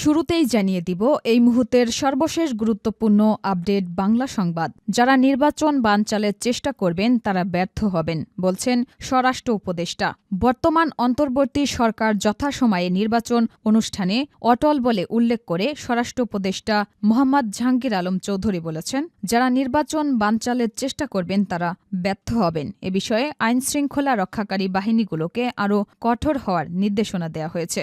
শুরুতেই জানিয়ে দিব, এই মুহূর্তের সর্বশেষ গুরুত্বপূর্ণ আপডেট বাংলা সংবাদ। যারা নির্বাচন বানচালের চেষ্টা করবেন, তারা ব্যর্থ হবেন, বলছেন স্বরাষ্ট্র উপদেষ্টা। বর্তমান অন্তর্বর্তী সরকার যথাসময়ে নির্বাচন অনুষ্ঠানে অটল বলে উল্লেখ করে স্বরাষ্ট্র উপদেষ্টা মোহাম্মদ জাহাঙ্গীর আলম চৌধুরী বলেছেন, যারা নির্বাচন বানচালের চেষ্টা করবেন, তারা ব্যর্থ হবেন। এ বিষয়ে আইনশৃঙ্খলা রক্ষাকারী বাহিনীগুলোকে আরও কঠোর হওয়ার নির্দেশনা দেওয়া হয়েছে।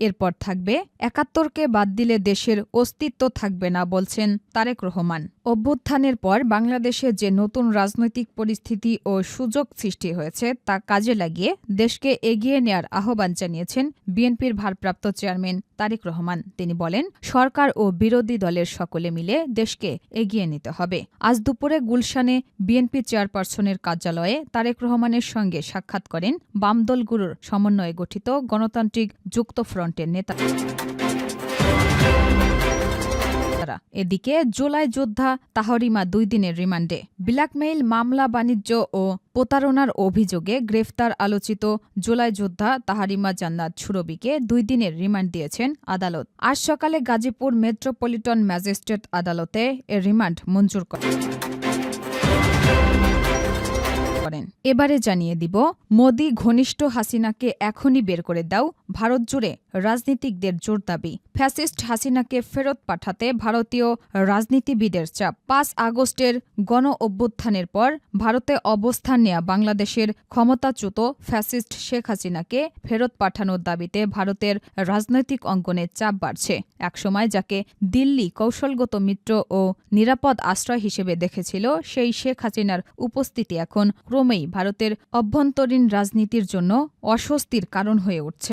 এরপর থাকবে একাত্তরকে বাদ দিলে দেশের অস্তিত্ব থাকবে না বলছেন তারেক রহমান। অভ্যুত্থানের পর বাংলাদেশে যে নতুন রাজনৈতিক পরিস্থিতি ও সুযোগ সৃষ্টি হয়েছে তা কাজে লাগিয়ে দেশকে এগিয়ে নেয়ার আহ্বান জানিয়েছেন বিএনপির ভারপ্রাপ্ত চেয়ারম্যান তারেক রহমান। তিনি বলেন, সরকার ও বিরোধী দলের সকলে মিলে দেশকে এগিয়ে নিতে হবে। আজ দুপুরে গুলশানে বিএনপি চেয়ারপারসনের কার্যালয়ে তারেক রহমানের সঙ্গে সাক্ষাৎ করেন বাম দলগুলোর সমন্বয়ে গঠিত গণতান্ত্রিক যুক্তফ্রন্টের নেতা। তারা। এদিকে জুলাই যোদ্ধা তাহরিমা দুই দিনের রিমান্ডে। ব্ল্যাকমেইল, মামলা, বাণিজ্য ও প্রতারণার অভিযোগে গ্রেফতার আলোচিত জুলাই যোদ্ধা তাহারিমা জান্নাত ছুরবিকে দুই দিনের রিমান্ড দিয়েছেন আদালত। আজ সকালে গাজীপুর মেট্রোপলিটন ম্যাজিস্ট্রেট আদালতে এর রিমান্ড মঞ্জুর করে করেন। এবারে জানিয়ে দিব, মোদি ঘনিষ্ঠ হাসিনাকে এখনই বের করে দাও, ভারত জুড়ে রাজনীতিকদের জোর দাবি। ফ্যাসিস্ট হাসিনাকে ফেরত পাঠাতে ভারতীয় রাজনীতিবিদের চাপ। পাঁচ আগস্টের গণ অভ্যুত্থানের পর ভারতে অবস্থান নেয়া বাংলাদেশের ক্ষমতাচ্যুত ফ্যাসিস্ট শেখ হাসিনাকে ফেরত পাঠানোর দাবিতে ভারতের রাজনৈতিক অঙ্গনে চাপ বাড়ছে। একসময় যাকে দিল্লি কৌশলগত মিত্র ও নিরাপদ আশ্রয় হিসেবে দেখেছিল, সেই শেখ হাসিনার উপস্থিতি এখন ক্রমেই ভারতের অভ্যন্তরীণ রাজনীতির জন্য অস্বস্তির কারণ হয়ে উঠছে।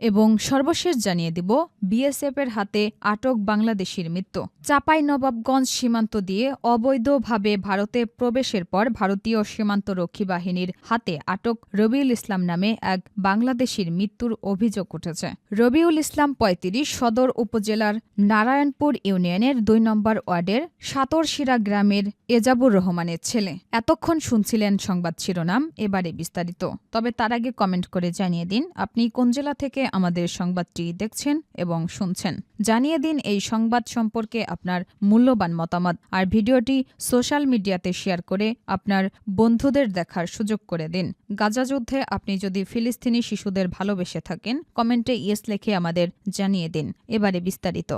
এবং সর্বশেষ জানিয়ে দিব, বিএসএফের হাতে আটক বাংলাদেশির মৃত্যু। চাপাই নবাবগঞ্জ সীমান্ত দিয়ে অবৈধভাবে ভারতে প্রবেশের পর ভারতীয় সীমান্তরক্ষী বাহিনীর হাতে আটক রবিউল ইসলাম নামে এক বাংলাদেশির মৃত্যুর অভিযোগ উঠেছে। রবিউল ইসলাম পঁয়ত্রিশ, সদর উপজেলার নারায়ণপুর ইউনিয়নের দুই নম্বর ওয়ার্ডের সাতরশিরা গ্রামের এজাবুর রহমানের ছেলে। এতক্ষণ শুনছিলেন সংবাদ শিরোনাম, এবারে বিস্তারিত। তবে তার আগে কমেন্ট করে জানিয়ে দিন, আপনি কোন জেলা থেকে আমাদের সংবাদটি দেখছেন এবং শুনছেন। জানিয়ে দিন এই সংবাদ সম্পর্কে আপনার মূল্যবান মতামত। আর ভিডিওটি সোশ্যাল মিডিয়াতে শেয়ার করে আপনার বন্ধুদের দেখার সুযোগ করে দিন। গাজা যুদ্ধে আপনি যদি ফিলিস্তিনি শিশুদের ভালোবেসে থাকেন, কমেন্টে ইয়েস লেখে আমাদের জানিয়ে দিন। এবারে বিস্তারিত।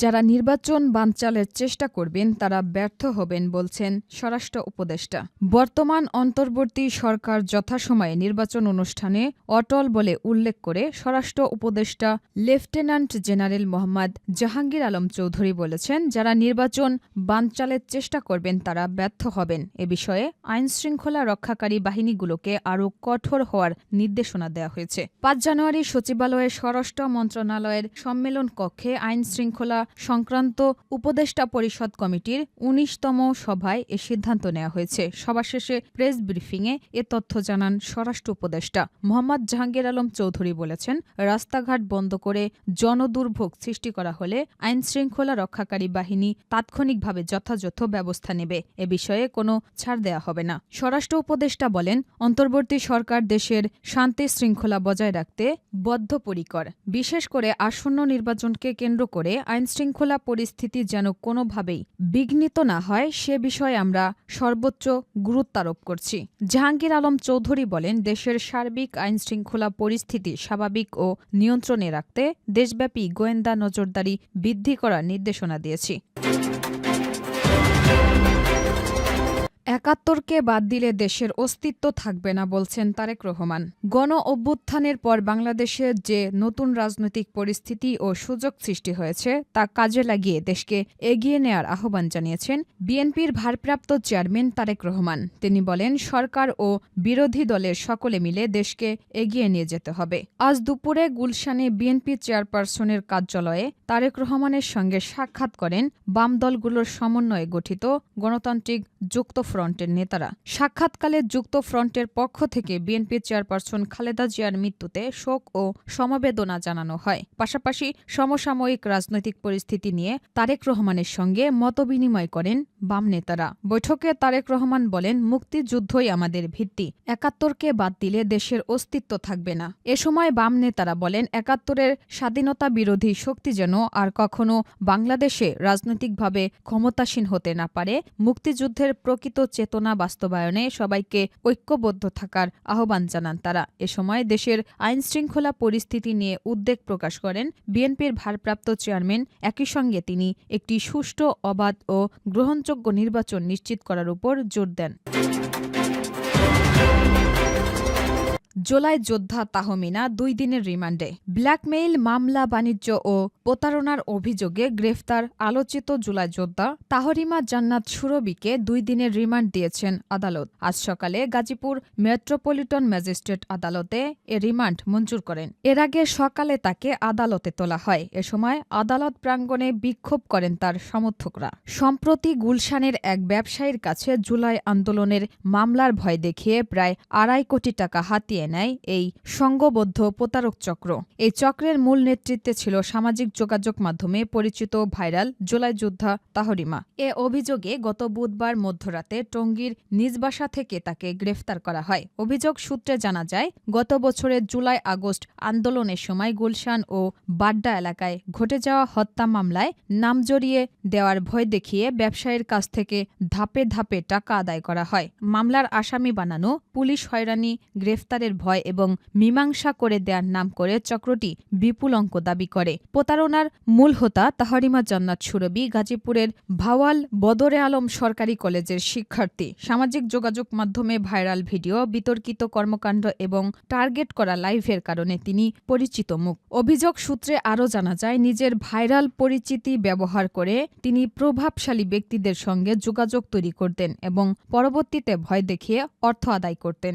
যারা নির্বাচন বানচালের চেষ্টা করবেন, তারা ব্যর্থ হবেন বলছেন স্বরাষ্ট্র উপদেষ্টা। বর্তমান অন্তর্বর্তী সরকার যথাসময়ে নির্বাচন অনুষ্ঠানে অটল বলে উল্লেখ করে স্বরাষ্ট্র উপদেষ্টা লেফটেন্যান্ট জেনারেল মোহাম্মদ জাহাঙ্গীর আলম চৌধুরী বলেছেন, যারা নির্বাচন বানচালের চেষ্টা করবেন, তারা ব্যর্থ হবেন। এ বিষয়ে আইনশৃঙ্খলা রক্ষাকারী বাহিনীগুলোকে আরও কঠোর হওয়ার নির্দেশনা দেওয়া হয়েছে। পাঁচ জানুয়ারি সচিবালয়ের স্বরাষ্ট্র মন্ত্রণালয়ের সম্মেলন কক্ষে আইন শৃঙ্খলা সংক্রান্ত উপদেষ্টা পরিষদ কমিটির উনিশতম সভায় এ সিদ্ধান্ত নেওয়া হয়েছে। সভা শেষে প্রেস ব্রিফিংয়ে এ তথ্য জানান স্বরাষ্ট্র উপদেষ্টা। মোহাম্মদ জাহাঙ্গীর আলম চৌধুরী বলেছেন, রাস্তাঘাট বন্ধ করে জনদুর্ভোগ সৃষ্টি করা হলে আইন শৃঙ্খলা রক্ষাকারী বাহিনী তাৎক্ষণিকভাবে যথাযথ ব্যবস্থা নেবে। এ বিষয়ে কোনো ছাড় দেওয়া হবে না। স্বরাষ্ট্র উপদেষ্টা বলেন, অন্তর্বর্তী সরকার দেশের শান্তি শৃঙ্খলা বজায় রাখতে বদ্ধপরিকর। বিশেষ করে আসন্ন নির্বাচনকে কেন্দ্র করে আইন শৃঙ্খলা পরিস্থিতি যেন কোনোভাবেই বিঘ্নিত না হয়, সে বিষয়ে আমরা সর্বোচ্চ গুরুত্বারোপ করছি। জাহাঙ্গীর আলম চৌধুরী বলেন, দেশের সার্বিক আইনশৃঙ্খলা পরিস্থিতি স্বাভাবিক ও নিয়ন্ত্রণে রাখতে দেশব্যাপী গোয়েন্দা নজরদারি বৃদ্ধি করার নির্দেশনা দিয়েছি। একাত্তরকে বাদ দিলে দেশের অস্তিত্ব থাকবে না, বলছেন তারেক রহমান। গণ অভ্যুত্থানের পর বাংলাদেশে যে নতুন রাজনৈতিক পরিস্থিতি ও সুযোগ সৃষ্টি হয়েছে, তা কাজে লাগিয়ে দেশকে এগিয়ে নেয়ার আহ্বান জানিয়েছেন বিএনপির ভারপ্রাপ্ত চেয়ারম্যান তারেক রহমান। তিনি বলেন, সরকার ও বিরোধী দলের সকলে মিলে দেশকে এগিয়ে নিয়ে যেতে হবে। আজ দুপুরে গুলশানে বিএনপি চেয়ারপারসনের কার্যালয়ে তারেক রহমানের সঙ্গে সাক্ষাৎ করেন বাম দলগুলোর সমন্বয়ে গঠিত গণতান্ত্রিক যুক্ত ফ্রন্টের নেতারা। সাক্ষাৎকালে যুক্ত ফ্রন্টের পক্ষ থেকে বিএনপি চেয়ারপারসন খালেদা জিয়ার মৃত্যুতে শোক ও সমবেদনা জানানো হয়। পাশাপাশি সমসাময়িক রাজনৈতিক পরিস্থিতি নিয়ে তারেক রহমানের সঙ্গে মতবিনিময় করেন বাম নেতারা। বৈঠকে তারেক রহমান বলেন, মুক্তিযুদ্ধই আমাদের ভিত্তি। একাত্তরকে বাদ দিলে দেশের অস্তিত্ব থাকবে না। এ সময় বাম নেতারা বলেন, একাত্তরের স্বাধীনতা বিরোধী শক্তি যেন আর কখনো বাংলাদেশে রাজনৈতিকভাবে ক্ষমতাসীন হতে না পারে, মুক্তিযুদ্ধের প্রকৃত চেতনা বাস্তবায়নে সবাইকে ঐক্যবদ্ধ থাকার আহ্বান জানান তারা। এ সময় দেশের আইন শৃঙ্খলা পরিস্থিতি নিয়ে উদ্বেগ প্রকাশ করেন বিএনপির ভারপ্রাপ্ত চেয়ারম্যান। একই সঙ্গে তিনি একটি সুষ্ঠু, অবাধ ও গ্রহণযোগ্য নির্বাচন নিশ্চিত করার উপর জোর দেন। জোলাই যোদ্ধা তাহমিনা দুই দিনের রিমান্ডে। ব্ল্যাকমেইল, মামলা, বাণিজ্য ও প্রতারণার অভিযোগে গ্রেফতার আলোচিত জুলাই যোদ্ধা তাহরিমা জান্নাত সুরবিকে দুই দিনের রিমান্ড দিয়েছেন আদালত। আজ সকালে গাজীপুর মেট্রোপলিটন ম্যাজিস্ট্রেট আদালতে এ রিমান্ড মঞ্জুর করেন। এর আগে সকালে তাকে আদালতে তোলা হয়। এ সময় আদালত প্রাঙ্গণে বিক্ষোভ করেন তার সমর্থকরা। সম্প্রতি গুলশানের এক ব্যবসায়ীর কাছে জুলাই আন্দোলনের মামলার ভয় দেখিয়ে প্রায় আড়াই কোটি টাকা হাতিয়ে নেয় এই সংঘবদ্ধ প্রতারক চক্র। এই চক্রের মূল নেতৃত্বে ছিল সামাজিক যোগাযোগ মাধ্যমে পরিচিত ভাইরাল জুলাই যোদ্ধা তাহরিমা। এ অভিযোগে গত বুধবার মধ্যরাতে টঙ্গীর নিজ বাসা থেকে তাকে গ্রেফতার করা হয়। অভিযোগ সূত্রে জানা যায়, গত বছরের জুলাই আগস্ট আন্দোলনের সময় গুলশান ও বাড্ডা এলাকায় ঘটে যাওয়া হত্যা মামলায় নাম জড়িয়ে দেওয়ার ভয় দেখিয়ে ব্যবসায়ীর কাছ থেকে ধাপে ধাপে টাকা আদায় করা হয়। মামলার আসামি বানানো পুলিশ হয়রানি গ্রেফতারের ভয় এবং মীমাংসা করে দেওয়ার নাম করে চক্রটি বিপুল অঙ্ক দাবি করে। প্রতারণার মূল হোতা তাহারিমা জান্নাত সুরবি গাজীপুরের ভাওয়াল বদরে আলম সরকারি কলেজের শিক্ষার্থী। সামাজিক যোগাযোগ মাধ্যমে ভাইরাল ভিডিও, বিতর্কিত কর্মকাণ্ড এবং টার্গেট করা লাইভের কারণে তিনি পরিচিত মুখ। অভিযোগ সূত্রে আরও জানা যায়, নিজের ভাইরাল পরিচিতি ব্যবহার করে তিনি প্রভাবশালী ব্যক্তিদের সঙ্গে যোগাযোগ তৈরি করতেন এবং পরবর্তীতে ভয় দেখিয়ে অর্থ আদায় করতেন।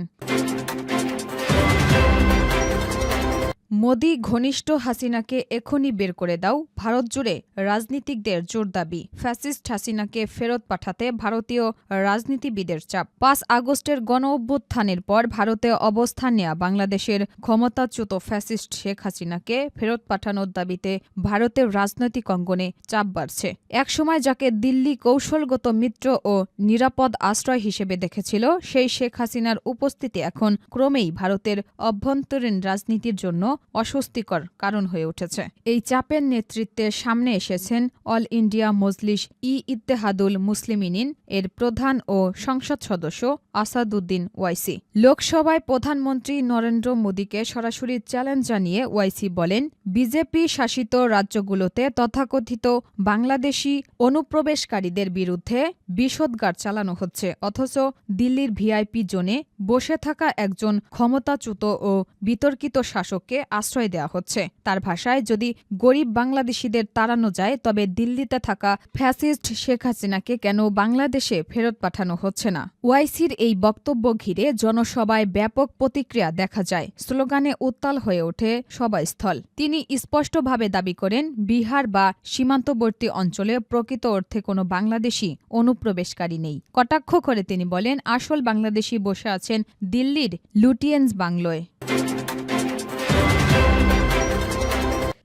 মোদি ঘনিষ্ঠ হাসিনাকে এখনই বের করে দাও, ভারত জুড়ে রাজনীতিকদের জোর দাবি। ফ্যাসিস্ট হাসিনাকে ফেরত পাঠাতে ভারতীয় রাজনীতিবিদের চাপ। পাঁচ আগস্টের গণ অভ্যুত্থানের পর ভারতে অবস্থান নেয়া বাংলাদেশের ক্ষমতাচ্যুত ফ্যাসিস্ট শেখ হাসিনাকে ফেরত পাঠানোর দাবিতে ভারতের রাজনৈতিক অঙ্গনে চাপ বাড়ছে। একসময় যাকে দিল্লি কৌশলগত মিত্র ও নিরাপদ আশ্রয় হিসেবে দেখেছিল, সেই শেখ হাসিনার উপস্থিতি এখন ক্রমেই ভারতের অভ্যন্তরীণ রাজনীতির জন্য অস্বস্তিকর কারণ হয়ে উঠেছে। এই চাপের নেতৃত্বে সামনে এসেছেন অল ইন্ডিয়া মজলিস ই ইত্তেহাদুল মুসলিমিনিন এর প্রধান ও সংসদ সদস্য আসাদুদ্দিন ওয়াইসি। লোকসভায় প্রধানমন্ত্রী নরেন্দ্র মোদীকে সরাসরি চ্যালেঞ্জ জানিয়ে ওয়াইসি বলেন, বিজেপি শাসিত রাজ্যগুলোতে তথাকথিত বাংলাদেশি অনুপ্রবেশকারীদের বিরুদ্ধে বিষোদ্গার চালানো হচ্ছে, অথচ দিল্লির ভিআইপি জোনে বসে থাকা একজন ক্ষমতাচ্যুত ও বিতর্কিত শাসককে আশ্রয় দেওয়া হচ্ছে। তার ভাষায়, যদি গরিব বাংলাদেশিদের তাড়ানো যায়, তবে দিল্লিতে থাকা ফ্যাসিস্ট শেখ হাসিনাকে কেন বাংলাদেশে ফেরত পাঠানো হচ্ছে না? ওয়াইসির এই বক্তব্য ঘিরে জনসভায় ব্যাপক প্রতিক্রিয়া দেখা যায়। স্লোগানে উত্তাল হয়ে ওঠে সভাস্থল। তিনি স্পষ্টভাবে দাবি করেন, বিহার বা সীমান্তবর্তী অঞ্চলে প্রকৃত অর্থে কোনো বাংলাদেশি অনুপ্রবেশকারী নেই। কটাক্ষ করে তিনি বলেন, আসল বাংলাদেশি বসে আছেন দিল্লির লুটিয়েন্স বাংলোয়।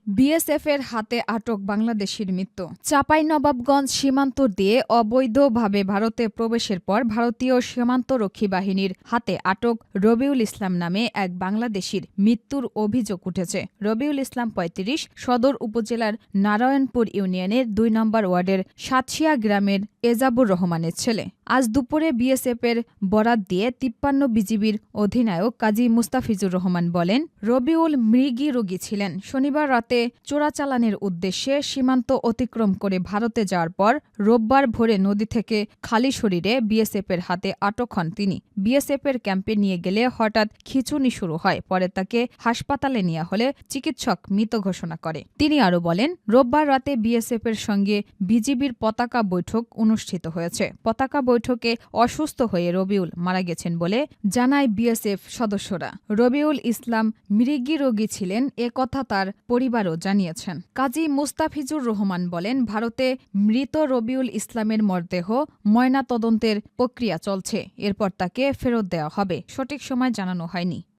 বিএসএফের হাতে আটক বাংলাদেশির মৃত্যু। চাঁপাইনবাবগঞ্জ সীমান্ত দিয়ে অবৈধভাবে ভারতে প্রবেশের পর ভারতীয় সীমান্তরক্ষী বাহিনীর হাতে আটক রবিউল ইসলাম নামে এক বাংলাদেশির মৃত্যুর অভিযোগ উঠেছে। রবিউল ইসলাম পঁয়ত্রিশ, সদর উপজেলার নারায়ণপুর ইউনিয়নের দুই নম্বর ওয়ার্ডের সাতশিয়া গ্রামের এজাবুর রহমানের ছেলে। আজ দুপুরে বিএসএফের বরাত দিয়ে তিপ্পান্ন বিজিবির অধিনায়ক কাজী মুস্তাফিজুর রহমান বলেন, রবিউল মৃগী রোগী ছিলেন। শনিবার রাতে চোরাচালানের উদ্দেশ্যে সীমান্ত অতিক্রম করে ভারতে যাওয়ার পর রোববার ভোরে নদী থেকে খালি শরীরে বিএসএফের হাতে আটক হন তিনি। বিএসএফের ক্যাম্পে নিয়ে গেলে হঠাৎ খিচুনি শুরু হয়, পরে তাকে হাসপাতালে নেওয়া হলে চিকিৎসক মৃত ঘোষণা করে। তিনি আরও বলেন, রোববার রাতে বিএসএফের সঙ্গে বিজিবির পতাকা বৈঠক অনুষ্ঠিত হয়েছে। পতাকা বৈঠকে অসুস্থ হয়ে রবিউল মারা গেছেন বলে জানায় বিএসএফ সদস্যরা। রবিউল ইসলাম মৃগী রোগী ছিলেন, এ কথা তার পরিবার আরও জানিয়েছেন। কাজী মুস্তাফিজুর রহমান বলেন, ভারতে মৃত রবিউল ইসলামের মরদেহ ময়না তদন্তের প্রক্রিয়া চলছে, এরপর তাকে ফেরত দেওয়া হবে। সঠিক সময় জানানো হয়নি।